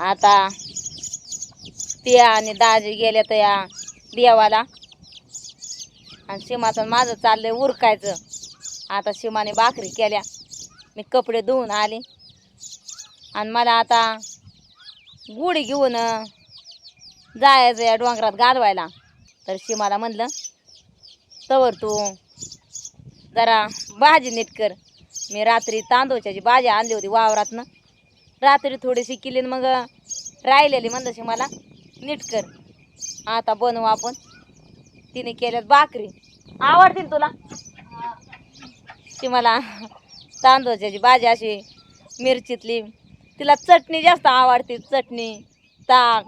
आता तिया आणि दाजी गेल्या तर या देवाला. आणि सीमाचं माझं चाललंय उरकायचं. आता सीमाने भाकरी केल्या. मी कपडे धुवून आले. आणि मला आता गुढी घेऊन जायचं या डोंगरात घालवायला तर सीमाला म्हणलं तवर तू जरा भाजी नीट कर. मी रात्री तांदूळच्याची भाजी आणली होती वावरातनं रात्री थोडीशी केली मग राहिलेली म्हणताशी मला नीट कर. आता बनवू आपण. तिने केल्यात भाकरी. आवडतील तुला? ती मला तांदूळच्याची भाजी अशी मिरचीतली तिला चटणी जास्त आवडते चटणी ताक.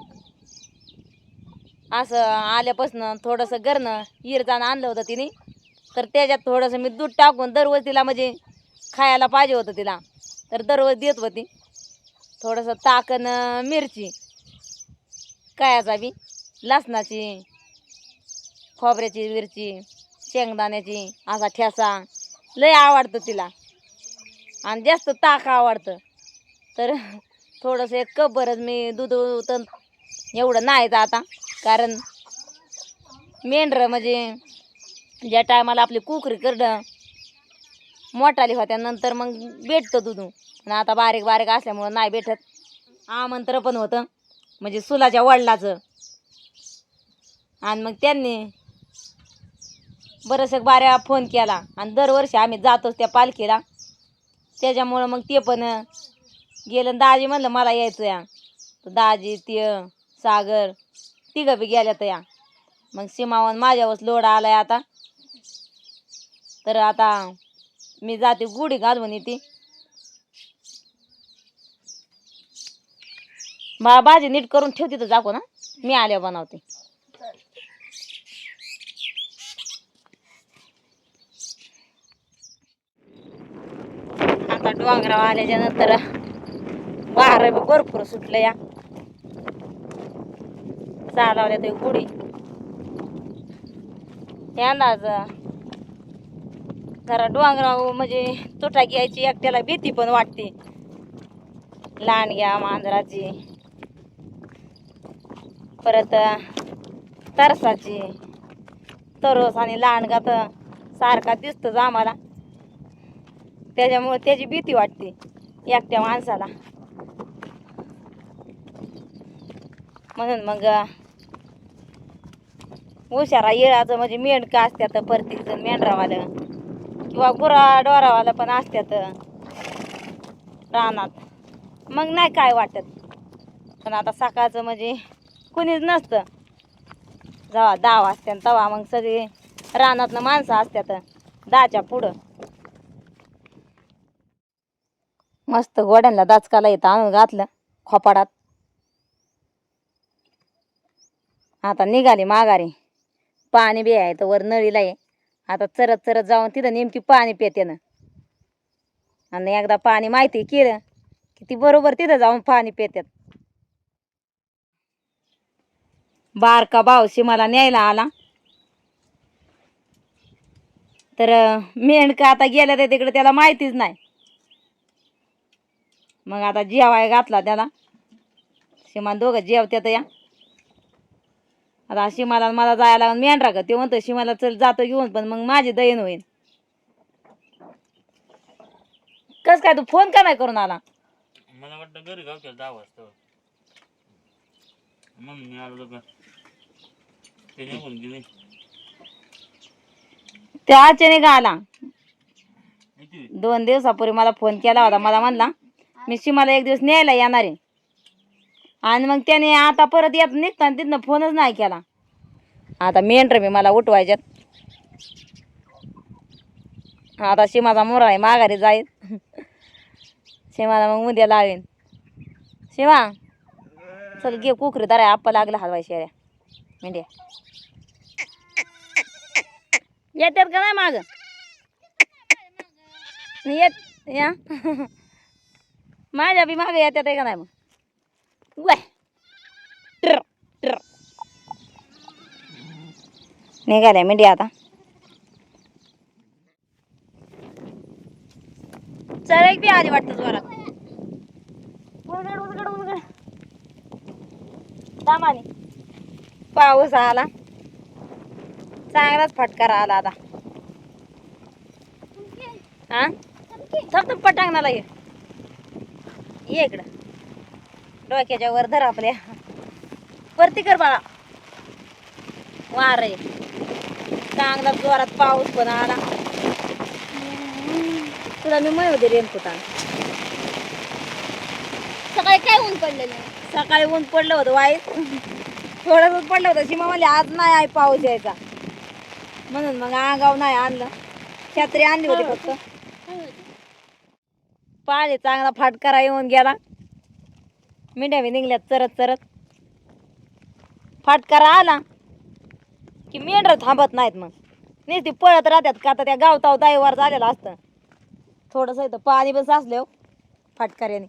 असं आल्यापासनं थोडंसं गरणं इरजानं आणलं होतं तिने. तर त्याच्यात थोडंसं मी दूध टाकून दररोज तिला म्हणजे खायला पाहिजे होतं तिला. तर दररोज देत होती. थोडंसं ताकन मिरची कायाचा बी लसणाची खोबऱ्याची मिरची शेंगदाण्याची असा ठेसा लय आवडतं तिला. आणि जास्त ताक आवडतं. तर थोडंसं एक कप मी दूध तर एवढं नाही आता. कारण मेंढरं म्हणजे ज्या टायमाला आपली कुकरी करणं मोठाली होत्या नंतर मग भेटतं दूध. आणि आता बारीक बारीक असल्यामुळं नाही भेटत. आमंत्र पण होतं. म्हणजे सुलाच्या वडिलाचं. आणि मग त्यांनी बरंच बाऱ्या फोन केला. आणि दरवर्षी आम्ही जातोच त्या पालखीला. त्याच्यामुळं मग ते पण गेलं आणि दाजी म्हणलं मला यायचं या. तर दाजी ते सागर तिघं बी गेल्या तर या. मग सीमावन माझ्यावरच लोड आहे आता. तर आता मी जाते गुढी घालून येते. भाजी नीट करून ठेवते तर जाको ना. मी आल्या बनवते. आता डोंगराव आल्याच्यानंतर वार भरपूर सुटलं या. चालवल्या ते गुढी. यांनाच जरा डोंगराव म्हणजे तुटा घ्यायची एकट्याला भीती पण वाटते. लांडग्या मांजराची. परत तरसाची तरस आणि लांडगा तर सारखा दिसतोच आम्हाला. त्याच्यामुळे त्याची भीती वाटते एकट्या माणसाला. म्हणून मग हुशारा येळाचं म्हणजे मेंढकं असत्यात प्रत्येक जण मेंढरावालं. किंवा गुरा डोरावालं पण असत्यात रानात. मग नाही काय वाटत. पण आता सकाळचं म्हणजे कुणीच नसतं. जेव्हा दाव असते तेव्हा मग सगळे रानातनं माणसं असत्यात दहाच्या पुढं. मस्त गोड्यांना दाचकाला येतं आणून घातलं खोपाडात. आता निघाली माघारी. पाणी बी आहे तर वर नळीला आहे. आता चरत चरत जाऊन तिथं नेमकी पाणी पिते ना आणि एकदा पाणी माहिती केलं की ती बरोबर तिथं जाऊन पाणी पित्यात. बारका बावशी मला न्यायला आला. तर मेंढका आता गेल्या तर तिकडे त्याला माहितीच नाही. मग आता जेवाय घातला त्याला. शिमान दोघं जेवत्यात या. आता शिमाला मला जायला लागून मेंढरा का? ते म्हणतो शिमाला चल जातो घेऊन पण मग माझी दयन होईल. कस काय तू फोन का नाही करून आला? मला वाटतं घरी गावच्या दहा वाजता. मग मी आलो का ते निघून गेले ते अचानक आला किती? दोन दिवसापूर्वी मला फोन केला होता मला म्हणला मी शिमाला एक दिवस न्यायला येणार आहे. आणि मग त्याने आता परत येत निघताना तिथनं फोनच नाही केला. आता मेंढर मी मला उठवायच्यात. आता शिमाचा मोरा आहे माघारी जाईल. शिमाला मग उद्या लावेन. शिमा चल घे कुकरी दरा आप्पा लागला हलवाय शेऱ्या. मेंढ्या. येतात का नाही माग? येत? या. माझ्या बी मागे येतात आहे का नाही मग? वय ट्र ट्र. निघाल्या मेंढ्या आता. चल एक बी आधी वाटतं जोरात. उलगड उलगड उलगड. दामाने पाऊस आला. चांगलाच फटकार आला आता. हा? थप पटांगणाला ये. ये इकडं. डोक्याच्या वर धर आपल्या. वरती कर बाळा. वार. आहे चांगला जोरात पाऊस पण आला. तुला मी म्हणत होते रेनकोट सकाळी काय ऊन पडलेलं सकाळी ऊन पडलं होतं वाईट थोडंच पडलं होतं. शिमा म्हणली आज नाही आहे पाऊस यायचा. म्हणून मग आगाव नाही आणलं. छत्री आणली होती फक्त. पाळी चांगला फाटकारा येऊन गेला. मिंड्या मी निघल्यात चरत चरत. फाटकारा आला की मेंढर थांबत नाहीत मग. नुसती पळत राहतात का? आता त्या गावताव दाईवर झालेलं असतं. थोडंसं इथं पाणी पण साचलं हो फाटकाऱ्याने.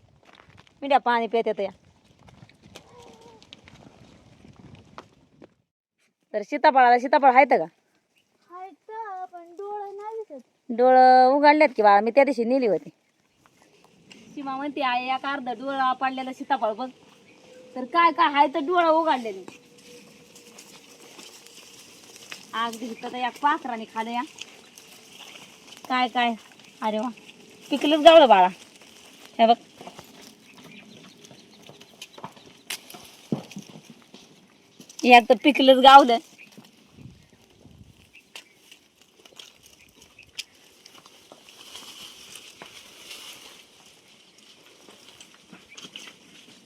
मिंड्या पाणी पितात या. तर सीताफळाला सीताफळ आहेत का? पण डोळं नाही दिसत. डोळं उघडलेत की बाळा? मी त्या दिवशी नेली होती. सीमा म्हणते आहे एक अर्धा डोळा पडलेला सीताफळ बघ. तर काय काय आहे तर डोळं उघडलेली आग दिसत तर एक पाखराने खाल्लं या काय काय? अरे वा. पिकलंच गावलं बाळा. हे बघ. एक तर पिकलंच गावलं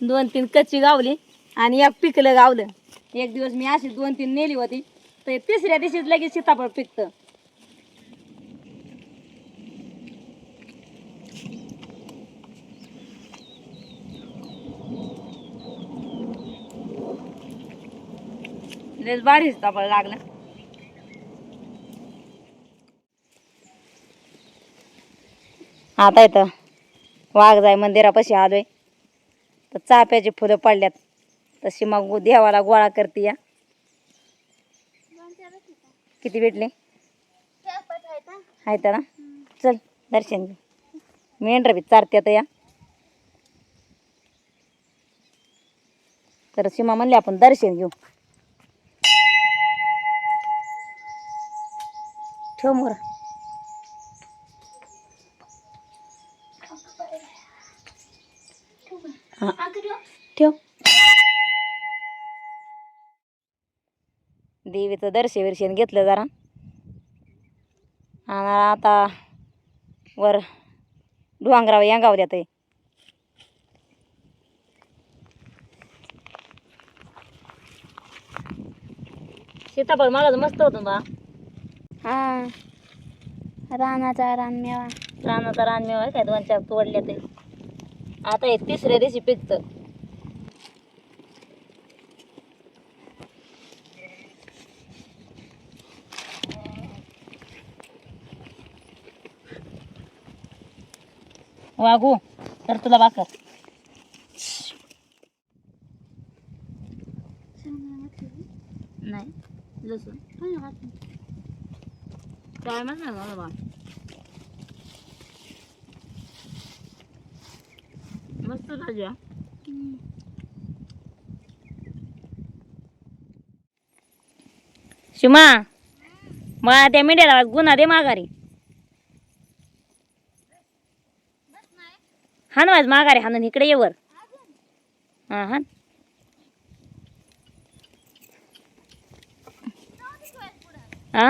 दोन तीन कच्ची गावली आणि एक पिकलं गावलं. एक दिवस मी अशी दोन तीन नेली होती तर तिसऱ्या दिवशीच लगेच सीताफळ पिकतं. लयच भारी तापायला लागला. आता येतं वाघजाई मंदिरापाशी आलोय. तर चाप्याची फुलं पडल्यात. तशी मग देवाला गोळा करते या. किती भेटले? आहेत ना? चल दर्शन घेऊ मेंढर बी चारते आता या. तर सीमा म्हणले आपण दर्शन घेऊ. ठेव हा. ठेव. देवीचं दर्शन विर्शन घेतलं जरा. आणि आता वर डोंगरावर यांगाव द्यात सीताफळ मला मस्त होतं बा. हा. रानाचा रानमेवा रानाचा रानमेवा आहे काय? दोन चार तोडले ते आता हे तिसऱ्या दिवशी पिकतं. वागू तर तुला बाकर. नाही लसूण. काय म्हणणार मला बा मस्त भाज्या शिमा मला त्या मिडियाला गुन्हा दे माघारी. हान वाज माघारी हाणून इकडे येवर हा हान. हा?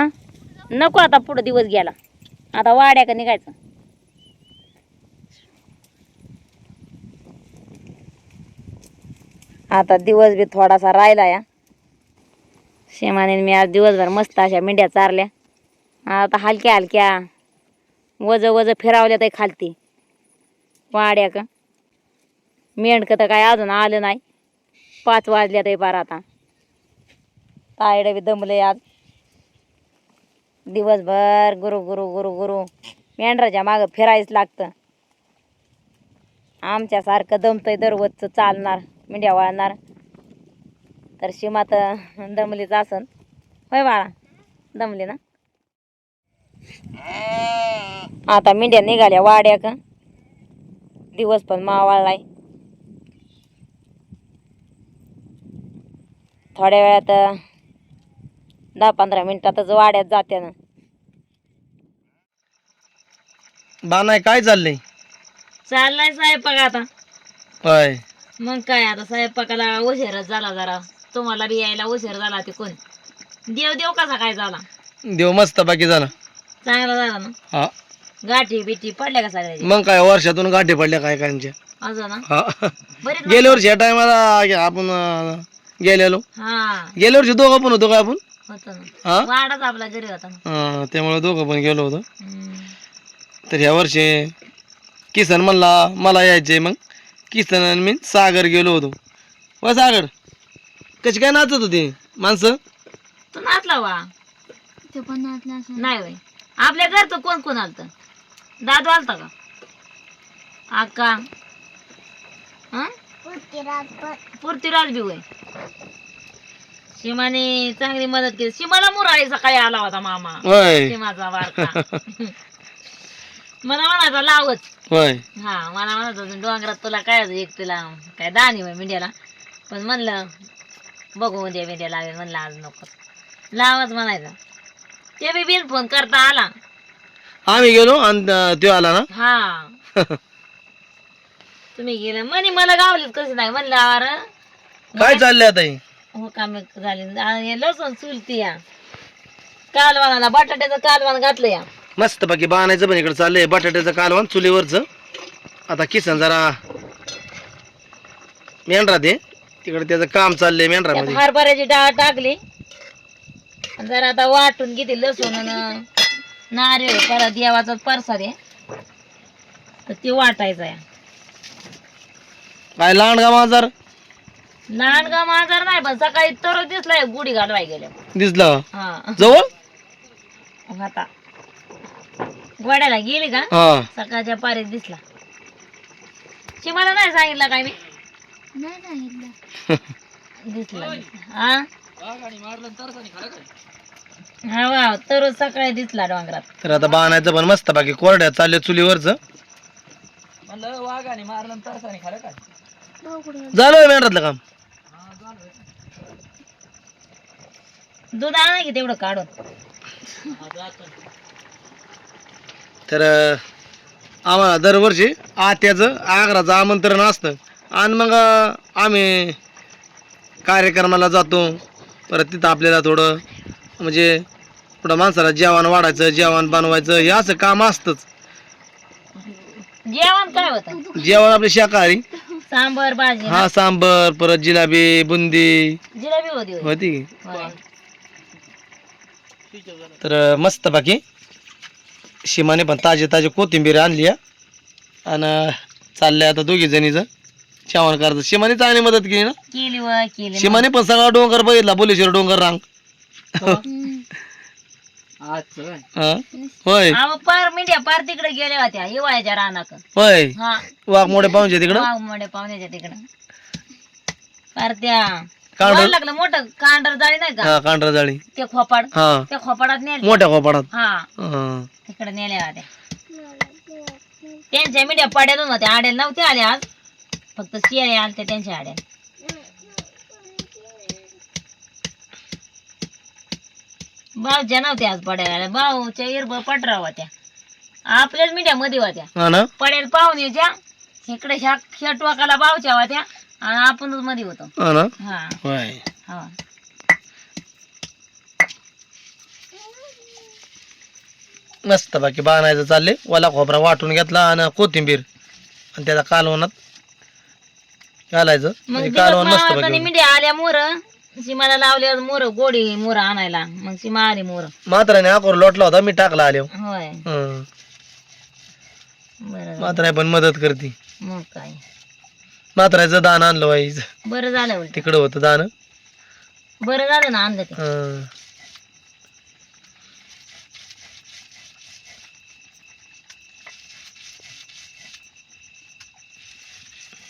नको आता पुढं दिवस गेला. आता वाड्या का निघायचं? आता दिवस बी थोडासा राहिला या. शेमाने मी आज दिवसभर मस्त अशा मेंढ्या चारल्या. आता हलक्या हलक्या वज वज फिरावल्या तर खालती. वाड्या का? मेंढकं तर काय अजून आलं नाही. पाच वाजल्या ते पार आता. तायडं बी दमले आज. दिवसभर गुरु गुरु गुरु गुरु. मेंढराच्या मागं फिरायच लागतं. आमच्यासारखं दमतंय दररोजचं चालणार मेंढ्या वाळणार. तर सीमा तर दमलीच असन. होय बाळा दमली ना? आता मेंढ्या निघाल्या वाड्याक. दिवस पण मावाळलाय. थोड्या वेळात दहा पंधरा मिनिटातच वाड्यात जाते ना. बानाय काय चाललंय? चाललाय स्वयंपाक आता. होय. मग काय आता स्वयंपाकाला उशीरच झाला जरा. तुम्हाला बी यायला उशीर झाला ते कोण? देव देव कसा काय झाला? देव मस्त बाकी झाला. चांगला झाला ना? हा. गाठी बिठी पडल्या का सगळ्याच्या मग काय वर्षातून गाठी पडल्या काय कायच्या अजून ना? हा. बरीच गेल्या वर्षी या टायमाला आपण अं, गेलेलो. हा. गेल्या वर्षी दोघं पण होतो का आपण? हा? वाडाच आपला घरी होता. हा, त्यामुळे दोघं पण गेलो होतो. हम्म. तर ह्या वर्षी किसन म्हणला मला यायचे मग. किसन आणि मी सागर गेलो होतो. व सागर कशी काय नाचत होती माणसं? तू नाचला वा. ते पण नाचला असं नाही वय आपल्या घरचं कोण कोण आलत? दादू आलता का? आका हं? पृथ्वीराज बी वय सीमाने चांगली मदत केली. सीमाला मुराळी सकाळी आला होता मामा. होय. सीमाचा वारका. मला म्हणायचा लावच. होय. हा मला म्हणत होतं डोंगरात तुला काय होतं एक तुला काय दाणी होय मिंड्याला पण म्हणलं बघू उद्या मिंड्या लावेल म्हणलं आज नको. लावच म्हणायचा. ते बी बिन फोन करता आला. आम्ही गेलो आणि त्यो आला ना? हा. तुम्ही गेले. म्हणे मला गावलीत कसं नाही. म्हणलं अरे काय चाललंय आता हे? हो काम झाली. आणि लसूण चुलती या. कालवानाला बटाट्याचं कालवान घातलं या. मस्त बाकी बाणायचं पण इकडे चाललंय. बटाट्याचं कालवण चुलीवरचं. आता किसन जरा मेंढरा ते तिकडे त्याचं काम चाललंय त्यात मेंढरामध्ये हरभऱ्याची डाळ टाकली. आणि जरा आता वाटून घेते लसूण नारळ परत देवाचा परसाद आहे. तर ते वाटायचं आहे काय लांडगा बाजार लहान गा माझा नाही पण सकाळी तर दिसलाय गुढी घालवाय गेल्या दिसला? हा. जवळ? आता गोड्याला गेली का? हा. सकाळच्या पारीत दिसला. शिमाला नाही सांगितलं काय मी? नाही सांगितलं. दिसला दिसला. हा? हा वा तर सकाळी दिसला डोंगरात. तर आता बाणायचं पण मस्त बाकी कोरड्या चालले चुलीवरचं. झालं. मेंढरातलं काम? दूध आणा की तेवढं काढून. तर आम्हाला दरवर्षी आत्याचं आग्राचं आमंत्रण असतं. आणि मग आम्ही कार्यक्रमाला जातो. परत तिथं आपल्याला थोडं म्हणजे थोडं माणसाला जेवण वाढायचं जेवण बनवायचं हे असं काम असतंच. जेवण काय होतं? जेवण आपले शाकाहारी. सांबर भाजी हा सांबर परत जिलाबी बुंदी. जिलेबी होती होय. होती की? होय. तर मस्त बाकी. शिमाने पण ताजे ताजे कोथिंबीर आणली आणि चाललंय आता दोघी जणीचं. जेवण करायचं. शिमाने चांगली मदत केली ना? केली व केली. शिमाने पण सगळा डोंगर बघितला बोलेश्वर डोंगर रांग. हा? होय. पार मिंड्या पार तिकडे गेल्या होत्या हिवाळ्याच्या रानाक होय. हा. वाघ मोठे पाहुणे तिकडं? वाघ मोठे पाहुण्याच्या तिकडं. पार त्या कांडर? वाढ लागलं मोठं कांडर जाळी नाही का? हा कांढरा जाळी. ते खोपाड. हा. त्या खोपाडात नेल मोठ्या कोपाडात हा. हा. तिकडे नेल्या होत्या. त्यांच्या मिड्या पाड्यातून होत्या. आड्याला नव्हत्या आल्या आज. फक्त शियाळे आलते त्यांच्या आड्याला. भाऊच्या नव्हत्या आज पड्याला. भाऊच्या इरब पटरा होत्या. आपल्याच मीडियामध्ये होत्या. हा ना? पडेल पाहुण्याच्या इकडे ह्या ह्या टोकाला भाऊच्या होत्या. आणि आपणच मध्ये होतो. हा ना? हा. होय. हा. मस्त बाकी बाणायचं चालले वाला खोबरा वाटून घेतला आणि कोथिंबीर. आणि त्याला कालवणात घालायचं. मग म्हणजे दिवस कालवण मस्त मावळताना बाकी मिड्या आल्या मोर सीमाला लावल्या मोर गोडी मोर आणायला. मग सीमा आली मोर. मात्राने आकोर लोटला होता मी टाकला आले होय. बरं. मात्रा पण मदत करते. मग काय. मात्राचं दान आणलं वाईच बरं झालं उलट. तिकडं होतं दान. बरं झालं ना आणलं ते. हं.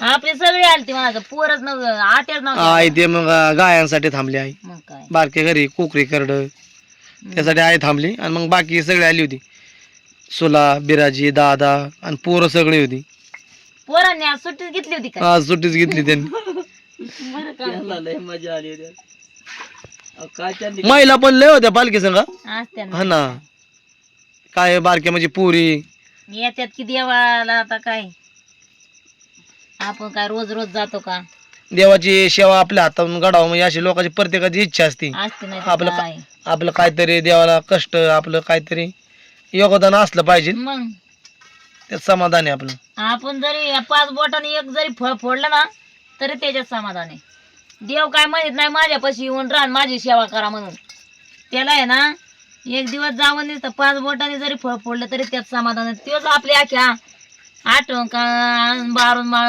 आपली सगळी आलती माझं पोरच नव्हतं आत्याच नव्हतं. आई ते मग गायांसाठी थांबली आई. मग काय? बारके घरी कोकरी करड. त्यासाठी आई थांबली आणि मग बाकी सगळी आली होती. सुला बिराजी दादा आणि पोरं सगळी होती. पोरांनी आज सुट्टीच घेतली होती का? आज सुट्टीच घेतली त्यांनी. काय महिला पण लय होत्या पालखी संघ ना. हा ना. काय बारके म्हणजे पुरी. येत्यात की देवाला आता काय? आपण काय रोज रोज जातो का? देवाची सेवा आपल्या हातातून घडावं म्हणजे अशी लोकांची प्रत्येकाची इच्छा असते. असते नाही तर आपलं काय? आपलं काहीतरी देवाला कष्ट आपलं काहीतरी योगदान असलं पाहिजे. मग? त्यात समाधान आहे आपलं. आपण जरी या पाच बोटाने एक जरी फळ फोडलं ना तरी त्याच्यात समाधान आहे. देव काय म्हणत नाही माझ्यापाशी येऊन राहा माझी सेवा करा म्हणून. त्याला आहे ना एक दिवस जावं नाही तर पाच बोटाने जरी फळ फोडलं तरी त्यात समाधान आहे. तोच आपली आख्या आठवण का बारून माळ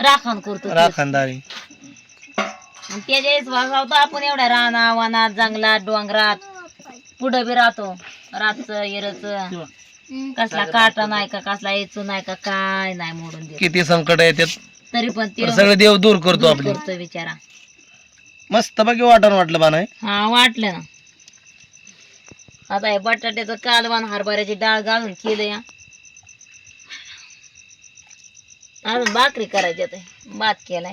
राखण करतो. राखणदारी आणि त्याच्या विश्वास आपण एवढ्या राना वनात जंगलात डोंगरात पुढं बी राहतो. रातचं येरच. कसला काटा नाही का कसला यायचं नाही का काय नाही मोडून देत. किती संकट येतात. तरी पण ते सगळे देव दूर करतो आपले. करतो बिचारा. मस्त बाकी वाटण वाटलं बा नाही? हा वाटलं ना. आता हे बटाट्याचं कालवान हरभऱ्याची डाळ घालून केलं या. अजून भाकरी करायची आता. भात केलाय.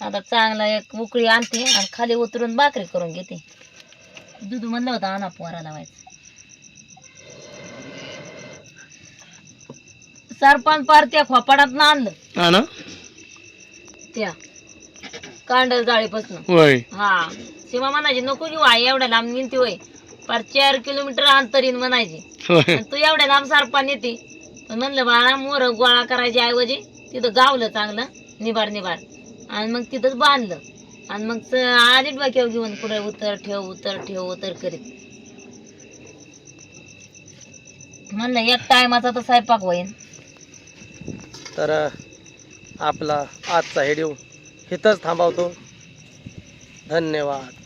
आता चांगला एक उकळी आणते आणि खाली उतरून भाकरी करून घेते. दूध म्हणलं होतं आणा पोरा लावायचं सरपंच पार त्या खोपाडात आणलं. ना? त्या. कांडल जाळीपासून. हा. सीमा म्हणायची नको घेऊ आई एवढ्या लांब निघते होय. पार चार किलोमीटर अंतरीन म्हणायची. तू एवढ्या लांब सरपण येते. पण म्हणलं बाळा मोर गोळा करायच्या ऐवजी तिथं गावलं चांगलं निबार निबार. आणि मग तिथंच बांधलं. आणि मग आली डोक्यावर घेऊन पुढे उतर ठेव उतर ठेव उतर करीत. म्हणलं एक टायमाचा तर स्वयंपाक होईन. तर आपला आजचा व्हिडिओ इथंच थांबवतो. धन्यवाद.